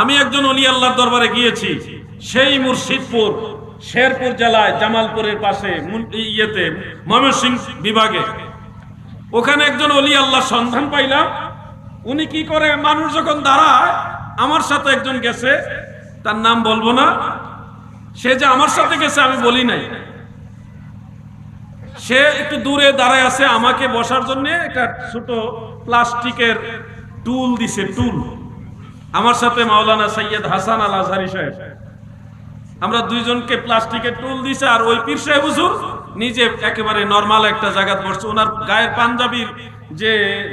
আমি একজন অলি আল্লাহর দরবারে গিয়েছি। সেই মুর্শিদপুর, শেরপুর জেলায়, জামালপুরের পাশে ইয়েতে ময়মনসিংহ বিভাগে। ওখানে একজন অলি আল্লাহ সন্ধান পাইলাম। উনি কি করে, মানুষ যখন দাঁড়ায়, আমার সাথে একজন গেছে, তার নাম বলব না। সে যে আমার সাথে গেছে আমি বলি নাই। সে একটু দূরে দাঁড়ায় আছে, আমাকে বসার জন্য একটা ছোট প্লাস্টিকের টুল দিছে, টুল। আমার সাথে মাওলানা সৈয়দ হাসান আল আজহারি সাহেব। আমরা দুইজনকে প্লাস্টিকের টুল দিছে আর ওই পীর সাহেব হুজুর নিজে একেবারে নর্মাল একটা জায়গা বসছে। ওনার গায়ের পাঞ্জাবির যে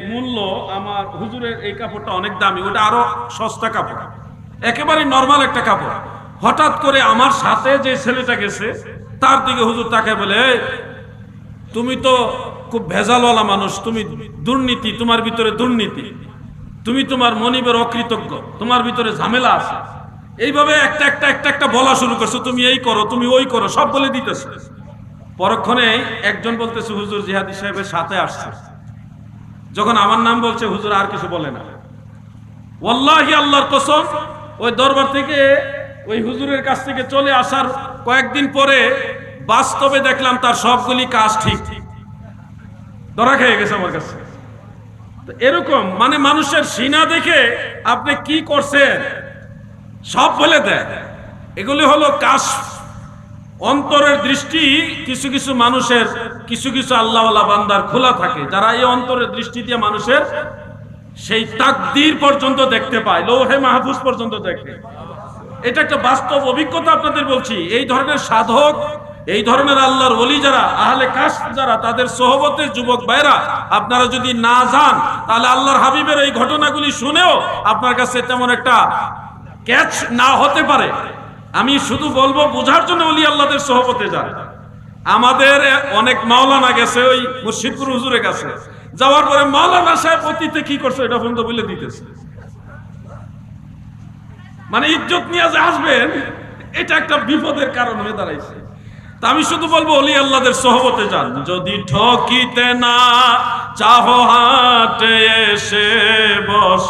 মূল্য আমার হুজুরের এই কাপড়টা অনেক দামি, ওটা আরও সস্তা কাপড়। একেবারে নর্মাল একটা কাপড়। হঠাৎ করে আমার সাথে যে ছেলেটা গেছে, তার দিকে হুজুর তাকে বলে তুমি তো খুব ভেজালওয়ালা মানুষ, তুমি দুর্নীতি, তোমার ভিতরে দুর্নীতি। তুমি তোমার মনিবের অকৃতজ্ঞ, তোমার ভিতরে ঝামেলা আছে। এইভাবে একটা একটা একটা একটা বলা শুরু করছ, তুমি এই করো, তুমি ওই করো, সব বলে দিতেছে। পরক্ষণে একজন বলতেছে, হুজুর জিহাদি সাহেবের সাথে আসছে। যখন আমার নাম বলছে, হুজুর আর কিছু বলে না। ওয়াল্লাহি আল্লাহর কসম, ওই দরবার থেকে ওই হুজুরের কাছ থেকে চলে আসার কয়েকদিন পরে বাস্তবে দেখলাম তার সবগুলি কাজ ঠিক। ধরা খেয়ে গেছে আমার কাছে। এরকম মানে মানুষের সিনা দেখে আপনি কি করছেন? সব বলে দেয় এগুলি হলো কাশ, অন্তরের দৃষ্টি, কিছু কিছু মানুষের, কিছু কিছু আল্লাহওয়ালা বান্দার খোলা থাকে, যারা এই অন্তরের দৃষ্টি দিয়ে মানুষের সেই তাকদির পর্যন্ত দেখতে পায়, লৌহে মাহফুজ পর্যন্ত দেখে। এটা একটা বাস্তব অভিজ্ঞতা আপনাদের বলছি। এই ধরনের সাধক এই ধরনের আল্লাহর ওলি যারা, আহলে কাশ যারা, তাদের সহবতের যুবক ভাইরা, আপনারা যদি না যান, তাহলে আল্লাহর হাবিবের এই ঘটনাগুলি শুনেও আপনার কাছে তেমন একটা ক্যাচ না হতে পারে। আমি শুধু বলব, বোঝার জন্য অলি আল্লাহদের সোহবতে যান। আমাদের অনেক মাওলানা গেছে ওই মুর্শিদপুর হুজুরের কাছে। যাওয়ার পরে মাওলানা সাহেব অতীতে কি করছে এটা পর্যন্ত বলে দিতেছে। মানে ইজ্জত নিয়ে যে আসবেন, এটা একটা বিপদের কারণ হয়ে দাঁড়াইছে। আমি শুধু বলব, অলি আল্লাহদের সহবতে যান। যদি ঠকিতে না চাহ হাটে এসে বস,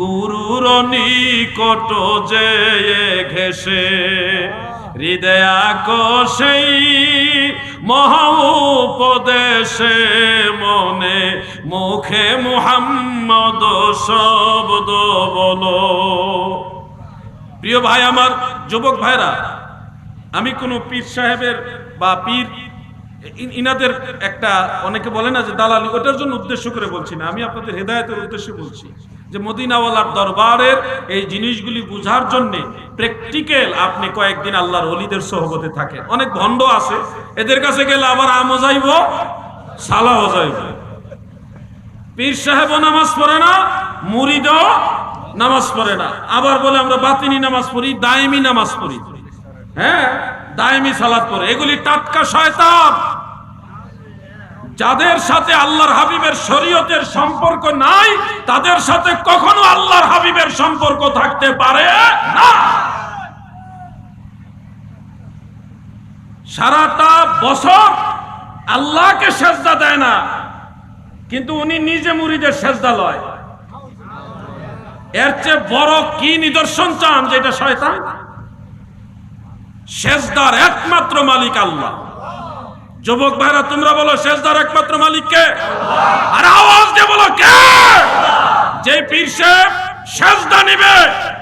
গুরুর নিকট যে ঘেসে। হৃদয়া সেই মহা উপদেশে মনে, মুখে মুহাম্মদ শব্দ বলো। প্রিয় ভাই, আমার যুবক ভাইরা আমি কোনো পীর সাহেবের বা পীর ইনাদের একটা অনেকে বলে না যে দালালি, ওটার জন্য উদ্দেশ্য করে বলছি না। আমি আপনাদের হেদায়তের উদ্দেশ্যে বলছি যে মদিনাওয়ালার দরবারের এই জিনিসগুলি বুঝার জন্য প্র্যাকটিক্যাল আপনি কয়েকদিন আল্লাহর অলিদের সহবতে থাকেন। অনেক ভণ্ড আছে, এদের কাছে গেলে আবার আমও যাইব, সালাও যাইব। পীর সাহেবও নামাজ পড়ে না, মুরিদও নামাজ পড়ে না। আবার বলে আমরা বাতিনি নামাজ পড়ি দায়মি নামাজ পড়ি। হ্যাঁ দায়মি সালাত পড়ে এগুলি টাটকা শয়তান। যাদের সাথে আল্লাহর হাবিবের শরীয়তের সম্পর্ক নাই, তাদের সাথে কখনো আল্লাহর হাবিবের সম্পর্ক থাকতে পারে না। সারাটা বছর আল্লাহকে সেজদা দেয় না, কিন্তু উনি নিজে মুড়িদের সেজদা লয়। এর চেয়ে বড় কি নিদর্শন চান যেটা শয়তান? সেজদার একমাত্র মালিক আল্লাহ। যুবক ভাইরা, তোমরা বলো সেজদার একমাত্র মালিক কে? আর আওয়াজ দিয়ে বলো কে? যে পীর সাহেব সেজদা নিবে,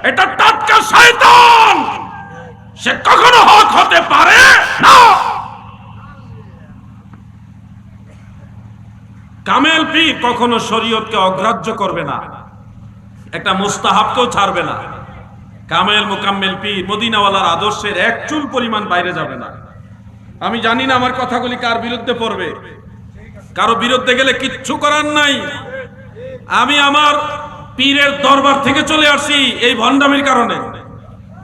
এটা টাটকা শয়তান। সে কখনো হক হতে পারে না। কামেল পীর কখনো শরীয়তকে অগ্রাহ্য করবে না। একটা মুস্তাহাবকেও ছাড়বে না। কামেল মোকাম্মেল পীর, মদিনাওয়ালার আদর্শের এক চুল পরিমাণ বাইরে যাবে না। আমি জানি না আমার কথাগুলি কার বিরুদ্ধে পড়বে। কারও বিরুদ্ধে গেলে কিচ্ছু করার নাই। আমি আমার পীরের দরবার থেকে চলে আসি এই ভণ্ডামির কারণে।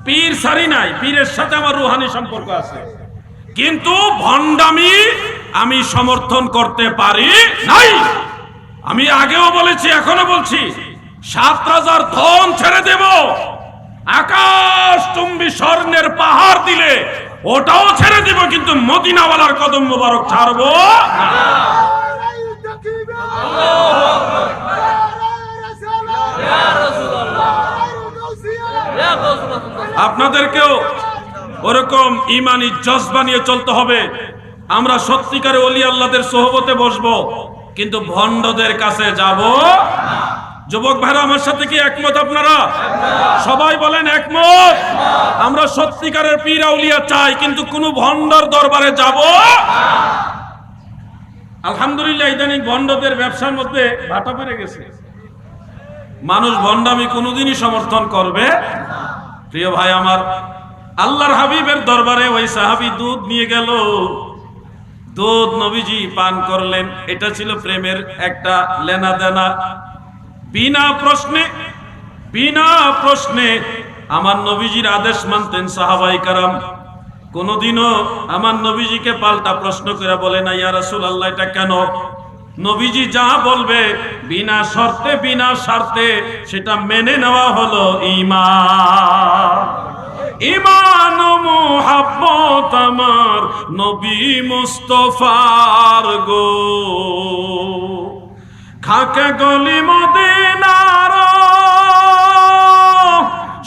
পীর সারি নাই, পীরের সাথে আমার রুহানি সম্পর্ক আছে। কিন্তু ভণ্ডামি আমি সমর্থন করতে পারি নাই। আমি আগেও বলেছি এখনও বলছি, সাত রাজার ধন ছেড়ে দেব। আকাশ চুম্বি স্বর্ণের পাহাড় দিলে ওটাও ছেড়ে দিব, কিন্তু মদিনাওয়ালার কদম মোবারক ছাড়বো। আপনাদেরকেও ওরকম ইমানি জজবা বানিয়ে চলতে হবে আমরা সত্যিকারে অলি আল্লাহদের সোহবতে বসবো, কিন্তু ভণ্ডদের কাছে যাব যুবক ভাইরা, আমার সাথে কি একমত আপনারা? সবাই বলেন একমত। আমরা সত্যিকারের পীর আউলিয়া চাই, কিন্তু কোন ভণ্ডর দরবারে যাব আলহামদুলিল্লাহ, ইদানিং ভণ্ডদের ব্যবসার মধ্যে ভাটা পড়ে গেছে। মানুষ ভণ্ডামি কোনোদিনই সমর্থন করবে প্রিয় ভাই আমার, আল্লাহর হাবিবের দরবারে ওই সাহাবি দুধ নিয়ে গেল। দুধ নবীজি পান করলেন। এটা ছিল প্রেমের একটা লেনা দেনা। বিনা প্রশ্নে বিনা প্রশ্নে আমার নবীজির আদেশ মানতেন সাহাবাই কারাম। কোনোদিনও আমার নবীজিকে পাল্টা প্রশ্ন করে বলে না ইয়া রাসূল আল্লাহ এটা কেন? নবীজি যা বলবে, বিনা শর্তে, বিনা স্বার্থে সেটা মেনে নেওয়া হলো ঈমান। ইমান মোহাব্বত আমার নবী মুস্তফার গো। খাকে গলি মদিনার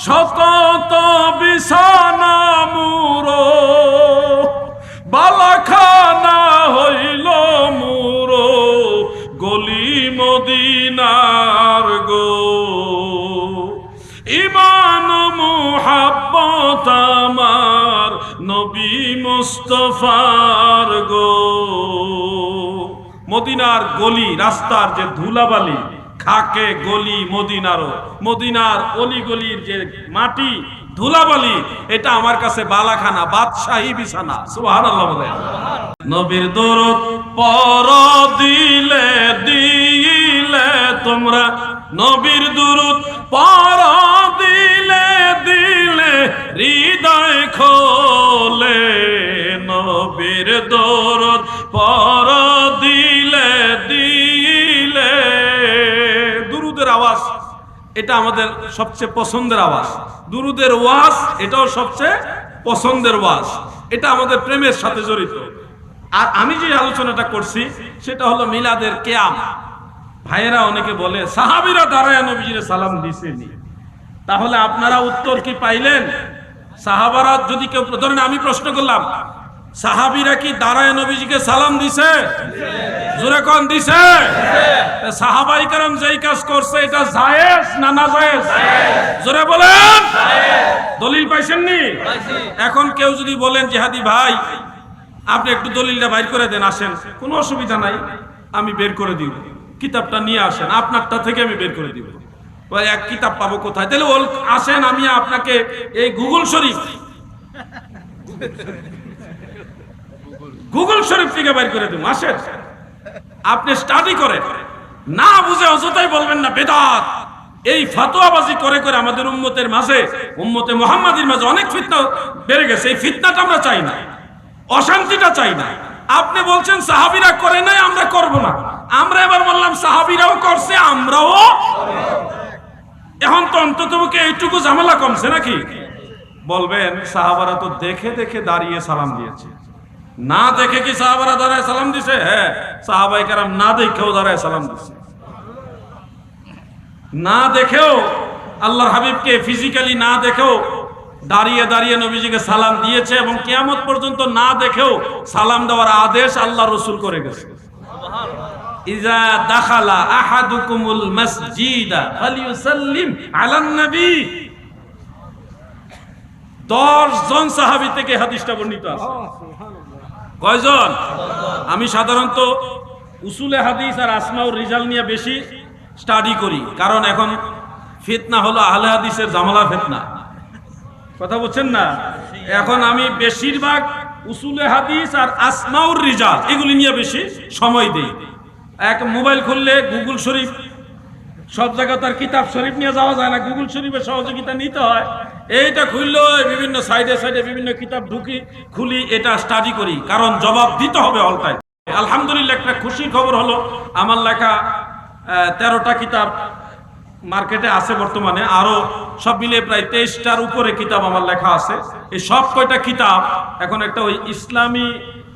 শত বিছানা মুরো বালাখানা হইল মুরো গলি মদিনার গো। ইমান মুহাব্বত আমার নবী মুস্তফার গো। মদিনার গলি, রাস্তার যে ধুলাবালি খাকে গলি মদিনারও মদিনার অলি গলির যে মাটি, ধুলাবালি, এটা আমার কাছে বালাখানা, বাদশাহী বিছানা। বলেন। নবীর দরদ পর দিলে দিলে তোমরা। নবীর দুরুদ পর দিলে দিলে হৃদয় খোলে। নবীর দরদ পর এটা আমাদের সবচেয়ে পছন্দের আওয়াজ। দুরুদের ওয়াজ, এটাও সবচেয়ে পছন্দের ওয়াজ। এটা আমাদের প্রেমের সাথে জড়িত। আর আমি যে আলোচনাটা করছি, সেটা হলো মিলাদের কেয়াম। ভাইয়েরা অনেকে বলে, সাহাবিরা দাঁড়ায় নবীজিরে সালাম দিছেনি। তাহলে আপনারা উত্তর কি পাইলেন? সাহাবারা যদি কেউ, ধরেন আমি প্রশ্ন করলাম, সাহাবিরা কি দাঁড়ায় নবীজিকে সালাম দিছে? জোরে কোন দিছে। সাহাবাই কারাম যেই কাজ করছে, এটা জায়েজ না না জায়েজ? জোরে বলেন। দলিল পাইছেননি এখন কেউ যদি বলেন, জিহাদি ভাই, আপনি একটু দলিলটা বাইর করে দেন, আসেন। কোনো অসুবিধা নাই, আমি বের করে দিব। কিতাবটা নিয়ে আসেন, আপনারটা থেকে আমি বের করে দিব। এক কিতাব পাবো কোথায়? তাহলে ওল আসেন, আমি আপনাকে এই গুগল শরীফ। গুগল শরীফ থেকে বের করে দেবো, আসেন। আপনি স্টাডি করেন। না বুঝে অযথাই বলবেন না, বেদাত। এই ফাতোয়াবাজি করে করে আমাদের উম্মতের মাঝে, উম্মতে মোহাম্মদের মাঝে অনেক ফিতনা বেড়ে গেছে। এই ফিতনাটা আমরা চাই না। অশান্তিটা চাই না। আপনি বলছেন, সাহাবিরা করে নাই, আমরা করব না। আমরা এবার বললাম, সাহাবিরাও করছে, আমরাও এখন তো অন্তত এইটুকু ঝামেলা কমছে নাকি? বলবেন, সাহাবারা তো দেখে দেখে দাঁড়িয়ে সালাম দিয়েছে। না দেখে কি সাহাবারা দাঁড়ায় সালাম দিছে? হ্যাঁ সাহাবাই কারাম না দেখেও দাঁড়ায় সালাম দিছে। না দেখেও আল্লাহর হাবিবকে ফিজিক্যালি না দেখেও দাঁড়িয়ে দাঁড়িয়ে নবীজিকে সালাম দিয়েছে এবং কেয়ামত পর্যন্ত না দেখেও সালাম দেওয়ার আদেশ আল্লাহ রসুল করে গেছে। দাখালা দশ জন সাহাবী থেকে হাদিসটা বর্ণিত আছে। কয়জন? আমি সাধারণত উসুলে হাদিস আর আসমাউর রিজাল নিয়ে বেশি স্টাডি করি, কারণ এখন ফিতনা হলো আহলে হাদিসের জামালা ফিতনা। কথা বলছেন না? এখন আমি বেশিরভাগ উসুলে হাদিস আর আসমাউর রিজাল, এগুলি নিয়ে বেশি সময় দিই। এক মোবাইল খুললে গুগল শরীফ সব জায়গায় তার কিতাব শরীফ নিয়ে যাওয়া যায় না গুগল শরীফের সহযোগিতা নিতে হয়। এইটা খুললেও বিভিন্ন সাইডে সাইডে বিভিন্ন কিতাব ঢুকি, খুলি, এটা স্টাডি করি, কারণ জবাব দিতে হবে অলটাই আলহামদুলিল্লাহ, একটা খুশির খবর হলো, আমার লেখা তেরোটা কিতাব মার্কেটে আছে বর্তমানে, আরও সব মিলে প্রায় তেইশটার উপরে কিতাব আমার লেখা আছে। এই সব কয়টা কিতাব এখন একটা ওই ইসলামী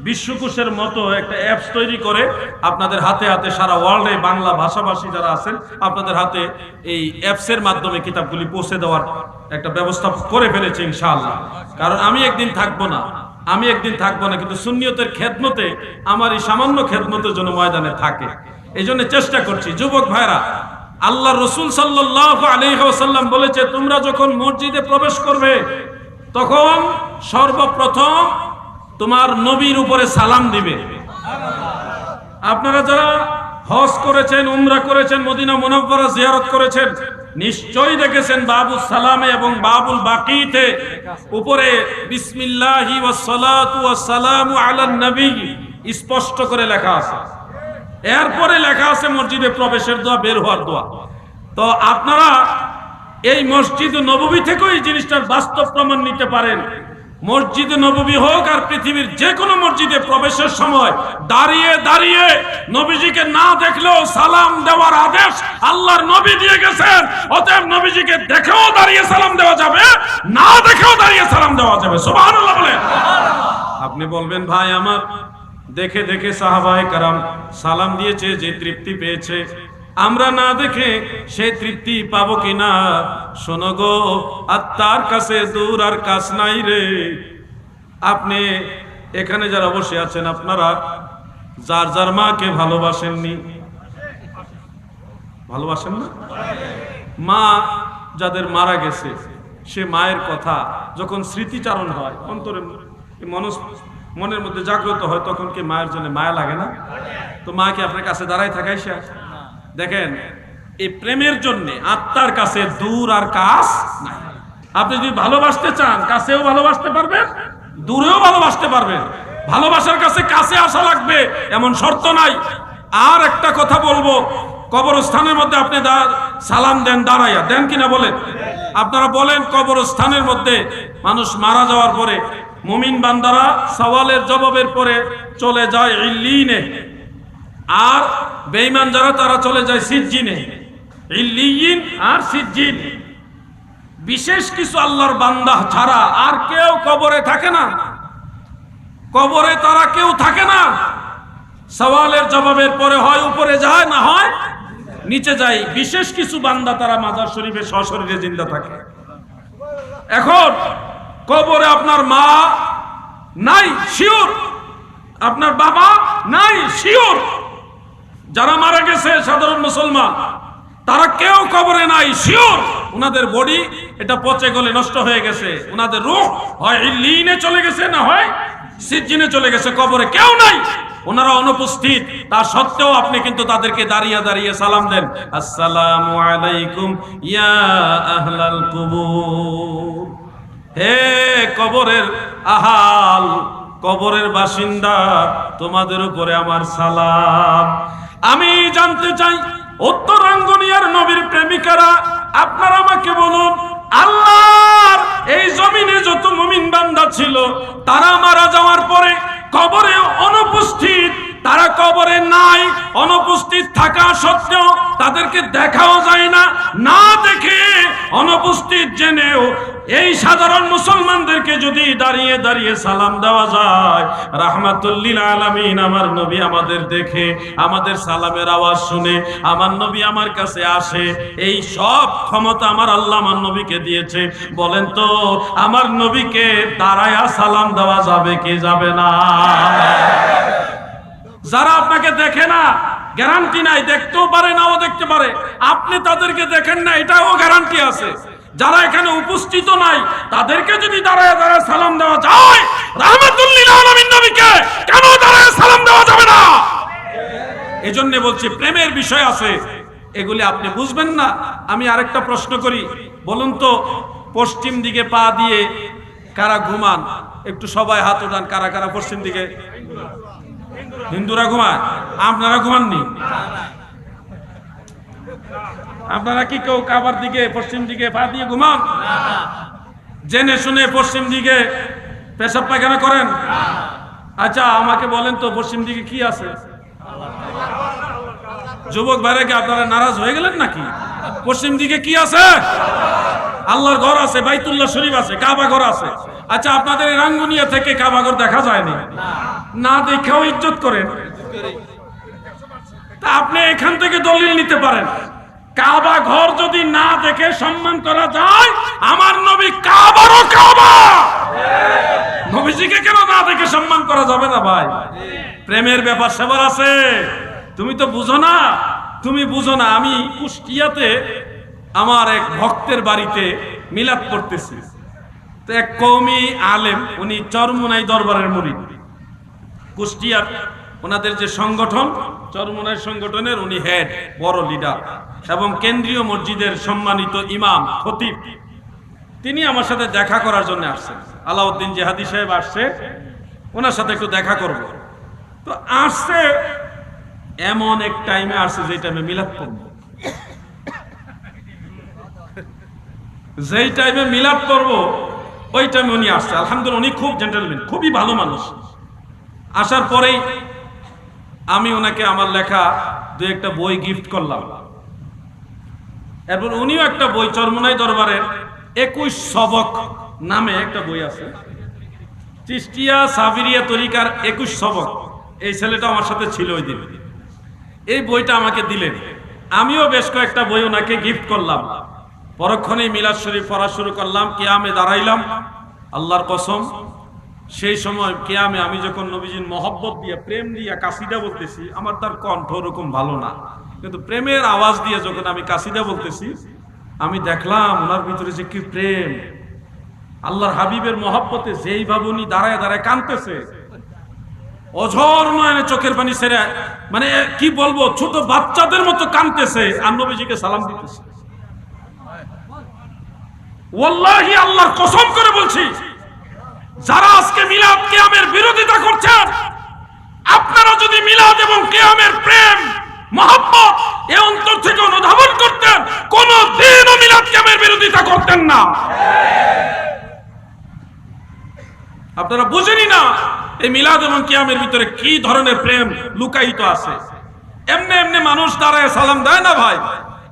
বিশ্বকোষের মতো একটা অ্যাপস তৈরি করে আপনাদের হাতে হাতে সারা ওয়ার্ল্ডে বাংলা ভাষাভাষী যারা আছেন, আপনাদের হাতে এই অ্যাপসের মাধ্যমে কিতাবগুলি পৌঁছে দেওয়ার একটা ব্যবস্থা করে ফেলেছে ইনশাআল্লাহ। কারণ আমি একদিন থাকব না, আমি একদিন থাকব না, কিন্তু সুন্নিয়তের খেদমতে, আমার এই সামান্য খেদমতের জন্য ময়দানে থাকে। এই জন্য চেষ্টা করছি। যুবক ভাইরা, আল্লাহ রসুল সাল্লাহ আলহাম বলেছে, তোমরা যখন মসজিদে প্রবেশ করবে, তখন সর্বপ্রথম তোমার নবীর উপরে সালাম দিবে। আপনারা যারা হজ করেছেন, উমরা করেছেন, মদিনা মুনব্বরা জিয়ারত করেছেন, নিশ্চয়ই দেখেছেন বাবুল সালামে এবং বাবুল বাকিতে উপরে বিসমিল্লাহি ওয়াসসালামু আলান নবী স্পষ্ট করে লেখা আছে। এরপরে লেখা আছে মসজিদে প্রবেশের দোয়া, বের হওয়ার দোয়া। তো আপনারা এই মসজিদ নববী থেকেও এই জিনিসটার বাস্তব প্রমাণ নিতে পারেন। মসজিদ নববী হোক আর পৃথিবীর যে কোনো মসজিদে প্রবেশের সময় দাঁড়িয়ে দাঁড়িয়ে নবীজিকে না দেখলেও সালাম দেওয়ার আদেশ আল্লাহর নবী দিয়ে গেছেন। অতএব নবীজিকে দেখেও দাঁড়িয়ে সালাম দেওয়া যাবে, না দেখেও দাঁড়িয়ে সালাম দেওয়া যাবে। সুবহানাল্লাহ আপনি বলবেন, ভাই, আমার দেখে দেখে সাহাবায়ে কারাম সালাম দিয়েছে, যে তৃপ্তি পেয়েছে। আমরা না দেখে সে তৃপ্তি পাবো কিনা? শোনো গো আত্মার কাছে দূর আর কাছ নাই রে। আপনি এখানে যারা বসে আছেন, আপনারা যার যার মাকে ভালোবাসেননি? ভালোবাসেন না? মা যাদের মারা গেছে, সে মায়ের কথা যখন স্মৃতিচারণ হয়, অন্তরে মনস, মনের মধ্যে জাগ্রত হয়, তখন কি মায়ের জন্য মায়া লাগে না? তো মা কি আপনার কাছে দাঁড়াই থাকাই সে দেখেন, এই প্রেমের জন্য আত্মার কাছে দূর আর কাজ নাই। আপনি যদি ভালোবাসতে চান, কাছেও ভালোবাসতে পারবেন, দূরেও ভালোবাসতে পারবেন। ভালোবাসার কাছে কাছে আসা লাগবে, এমন শর্ত নাই। আর একটা কথা বলব, কবরস্থানের মধ্যে আপনি সালাম দেন, দাঁড়াইয়া। দেন কিনা বলেন? আপনারা বলেন, কবরস্থানের মধ্যে মানুষ মারা যাওয়ার পরে মুমিন বান্দারা সওয়ালের জবাবের পরে চলে যায় ইল্লিনে। আর বেঈমান যারা, তারা চলে যায় সিজ্জিনে। আর সিজ্জিন। বিশেষ কিছু আল্লাহর বান্দা ছাড়া আর কেউ কবরে থাকে না। কবরে তারা কেউ থাকে না। সওয়ালের জবাবের পরে হয় উপরে যায়, না হয় নিচে যায়। বিশেষ কিছু বান্দা তারা মাজার শরীফে সশরীরে জিন্দা থাকে। এখন কবরে আপনার মা নাই, শিওর। আপনার বাবা নাই, শিওর। যারা মারা গেছে সাধারণ মুসলমান, তারা কেউ কবরে নাই, শিওর। ওনাদের বডি এটা পচে গলে নষ্ট হয়ে গেছে। ওনাদের রূহ হয় লিনে চলে গেছে না হয় সিজিনে চলে গেছে, কবরে কেউ নাই। ওনারা অনুপস্থিত তা সত্ত্বেও আপনি কিন্তু তাদেরকে দাঁড়িয়ে দাঁড়িয়ে সালাম দেন। আসসালামু আলাইকুম, ইয়া আহলাল কুবুর। হে কবরের আহাল, কবরের বাসিন্দা, তোমাদের উপরে আমার সালাম। আমি জানতে চাই উত্তরাঙ্গনিয়ার নবীর প্রেমিকারা, আপনারা আমাকে বলুন, আল্লাহর এই জমিনে যত মুমিন বান্দা ছিল, তারা মারা যাওয়ার পরে কবরে অনুপস্থিত তারা কবরে নাই, অনুপস্থিত থাকা সত্ত্বেও তাদেরকে দেখাও যায় না। না দেখে অনুপস্থিত জেনেও এই সাধারণ মুসলমানদেরকে যদি দাঁড়িয়ে দাঁড়িয়ে সালাম দেওয়া যায় রাহমাতুল্লিল আলামিন, আমার নবী আমাদের দেখে, আমাদের সালামের আওয়াজ শুনে, আমার নবী আমার কাছে আসে, এই সব ক্ষমতা আমার আল্লাহ আমার নবীকে দিয়েছে। বলেন তো, আমার নবীকে দাঁড়ায়া সালাম দেওয়া যাবে কি যাবে না? যারা আপনাকে দেখে না গ্যারান্টি নাই, দেখতেও পারে, নাও দেখতে পারে। আপনি তাদেরকে দেখেন না, এটাও গ্যারান্টি আছে। যারা এখানে উপস্থিত নাই, তাদেরকে যদি দাঁড়ায় দাঁড়ায় সালাম দেওয়া যায়, রাহমাতুল্লিল নবীকে কেন দাঁড়ায় সালাম দেওয়া যাবে না? এজন্য বলছি, প্রেমের বিষয় আছে, এগুলি আপনি বুঝবেন না। আমি আরেকটা প্রশ্ন করি, বলুন তো, পশ্চিম দিকে পা দিয়ে কারা ঘুমান? একটু সবাই হাত উঠান, কারা কারা পশ্চিম দিকে? হিন্দুরা ঘুমায়, আপনারা ঘুমাননি। আপনারা কি কেউ কাবার দিকে, পশ্চিম দিকে পা দিয়ে ঘুমান? জেনে শুনে পশ্চিম দিকে পেশাব পায়খানা করেন? আচ্ছা আমাকে বলেন তো, পশ্চিম দিকে কি আছে? যুবক ভাইরা কি আপনারা নারাজ হয়ে গেলেন নাকি? পশ্চিম দিকে কি আছে? আল্লাহর ঘর আছে, বাইতুল্লাহ শরীফ আছে, কাবা ঘর আছে। আচ্ছা আপনাদের রাঙ্গুনিয়া থেকে কাবা ঘর দেখা যায়নি? না দেখেও ইজ্জত করেন তা আপনি এখান থেকে দলিল নিতে পারেন। কাবা ঘর যদি না দেখে সম্মান করা যায়, আমার নবী কাবারও কাবা! নবীজিকে কেন না দেখে সম্মান করা যাবে না ভাই? প্রেমের ব্যাপার সেবার আছে। তুমি তো বুঝো না। তুমি বুঝো না, আমি কুষ্টিয়াতে আমার এক ভক্তের বাড়িতে মিলাদ করতেছি তো এক কৌমি আলেম, উনি চরমুনাই দরবারের মুরিদ। কুষ্টিয়ার ওনাদের যে সংগঠন, চরমুনাই সংগঠনের উনি হেড বড় লিডার এবং কেন্দ্রীয় মসজিদের সম্মানিত ইমাম, খতিব। তিনি আমার সাথে দেখা করার জন্য আসছেন। আলাউদ্দিন জেহাদি সাহেব আসছে, ওনার সাথে একটু দেখা করব। তো আসছে, এমন এক টাইমে আসছে যে টাইমে মিলাদ পড়ব। যেই টাইমে মিলাপ করব, ওই টাইমে উনি আসছে। আলহামদুলিল্লাহ, উনি খুব জেন্টেলম্যান খুবই ভালো মানুষ। আসার পরেই আমি ওনাকে আমার লেখা দু একটা বই গিফট করলাম। এরপর উনিও একটা বই, চরমনাই দরবারের একুশ সবক নামে একটা বই আছে। চিস্টিয়া সাবিরিয়া তরিকার একুশ সবক। এই ছেলেটা আমার সাথে ছিল ওই দিন। এই বইটা আমাকে দিলেন। আমিও বেশ কয়েকটা বই ওনাকে গিফট করলাম। পরক্ষণেই মিলাদ শরীফ পড়া শুরু করলাম, কেয়ামে দাঁড়াইলাম। আল্লাহর কসম, সেই সময় কেয়ামে আমি যখন নবীজির মহব্বত দিয়ে, প্রেম দিয়ে কাশিদা বলতেছি, আমার তার কণ্ঠ ওরকম ভালো না। কিন্তু প্রেমের আওয়াজ দিয়ে যখন আমি কাশিদা বলতেছি, আমি দেখলাম ওনার ভিতরে যে কি প্রেম। আল্লাহর হাবিবের মহব্বতে যেই ভাবুনি দাঁড়ায় দাঁড়ায় কানতেছে অঝর নয়নে চোখের পানি সেরে মানে কি বলব, ছোট বাচ্চাদের মতো কানতেছে আর নবীজিকে সালাম দিতেছে। ওয়াল্লাহি আল্লাহর কসম করে বলছি, যারা আজকে মিলাদ কিয়ামের বিরোধিতা করছেন, আপনারা যদি মিলাদ এবং কিয়ামের প্রেম, মহব্বত এ অন্তর থেকে অনুধাবন করতেন, কোন দিনও মিলাদ কিয়ামের বিরোধিতা করতেন না। আপনারা বুঝেনি না, এই মিলাদ এবং কিয়ামের ভিতরে কি ধরনের প্রেম লুকায়িত আছে? এমনি এমনি মানুষ দাঁড়ায় সালাম দেয় না ভাই?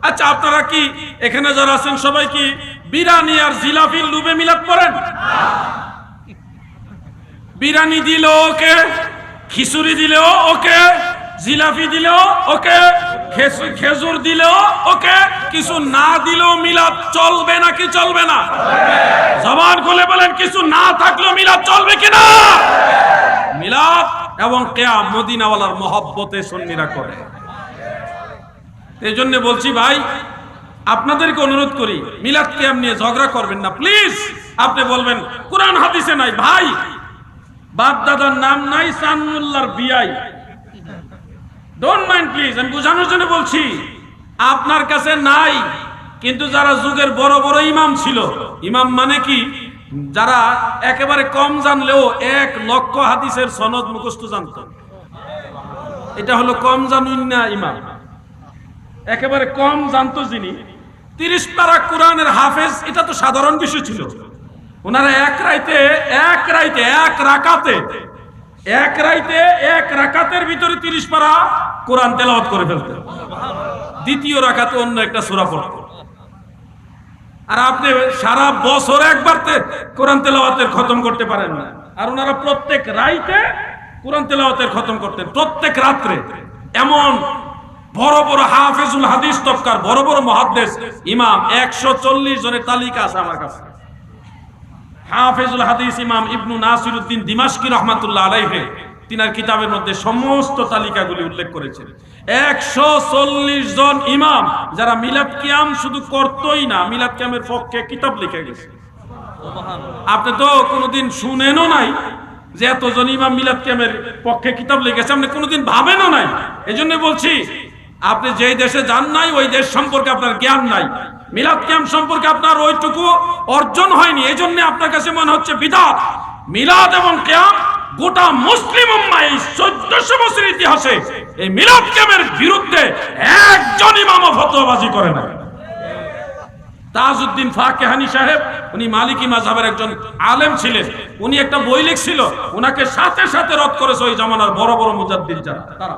আচ্ছা আপনারা কি এখানে যারা আছেন সবাই কি বিরানি আর জিলাপির লুবে মিলাদ পড়েন? বিরানি দিল ওকে, খিচুড়ি দিলেও ওকে, জিলাপি দিলেও ওকে খেজুর দিলেও ওকে, কিছু না দিলেও মিলাদ চলবে নাকি চলবে না? জবান খুলে বলেন, কিছু না থাকলেও মিলাদ চলবে কিনা? মিলাদ এবং কেয়া মদিনাওয়ালার মহব্বতে সন্নিরা করে। এই জন্য বলছি ভাই আপনাদেরকে অনুরোধ করি, মিলাদ কেয়াম নিয়ে ঝগড়া করবেন না। প্লিজ আপনি বলবেন, কোরআন হাদিসে নাই। ভাই বাপ দাদার নাম নাই সানুল্লাহর বিয়াই। ডোন্ট মাইন্ড প্লিজ আমি বোঝানোর জন্য বলছি, আপনার কাছে নাই, কিন্তু যারা যুগের বড় বড় ইমাম ছিল, ইমাম মানে কি? যারা একেবারে কম জানলেও এক লক্ষ হাদিসের সনদ মুখস্থ জানত। এটা হলো কম জানুন না ইমাম। একেবারে কম জানতো যিনি তিরিশ পারা কোরআনের হাফেজ, এটা তো সাধারণ বিষয় ছিল। ওনারা এক রাইতে এক রাইতে, এক রাকাতে, এক রাইতে, এক রাকাতের ভিতরে তিরিশ পারা কোরআন তেলাওয়াত করে ফেলতেন। দ্বিতীয় রাকাতে অন্য একটা সূরা পড়তেন। আর আপনি সারা বছর একবার কোরআন তেলাওয়াতের খতম করতে পারেন না। আর ওনারা প্রত্যেক রাইতে কোরআন তেলাওয়াতের খতম করতেন। প্রত্যেক রাত্রে। এমন বড় বড় হাফেজুল হাদিস তফকার বড় বড় মহাদ্দেশ ইমাম, একশো চল্লিশ জনের তালিকা আছে আমার কাছে। হাফেজুল হাদিস ইমাম ইবনু নাসিরউদ্দিন দিমাশকি রহমাতুল্লাহ আলাইহে, তিনার কিতাবের মধ্যে সমস্ত তালিকাগুলি উল্লেখ করেছেন। একশো চল্লিশ জন ইমাম, যারা মিলাদ কিয়াম শুধু করতোই না, মিলাদ কিয়ামের পক্ষে কিতাব লিখে গেছে। আপনি তো কোনোদিন শুনেনও নাই যে এতজন ইমাম মিলাদ কিয়ামের পক্ষে কিতাব লিখেছে, আপনি কোনোদিন ভাবেনও নাই। এই জন্য বলছি আপনি যেই দেশে যান নাই, ওই দেশ সম্পর্কে আপনার জ্ঞান নাই। মিলাদ ক্যাম্প সম্পর্কে আপনার ওইটুকু অর্জন হয়নি এই জন্য আপনার কাছে মনে হচ্ছে বিদাত। মিলাদ এবং ক্যাম্প গোটা মুসলিম উম্মা এই চোদ্দশো বছরের ইতিহাসে এই মিলাদ ক্যাম্পের বিরুদ্ধে একজন ইমামও ফতোয়াবাজি করে না তাজউদ্দিন ফাকেহানি সাহেব, উনি মালিকি মাযহাবের একজন আলেম ছিলেন। উনি একটা বই লিখছিল ওনাকে সাথে সাথে রদ করেছে ওই জামানার বড় বড় মুজাদ্দিদ যারা, তারা।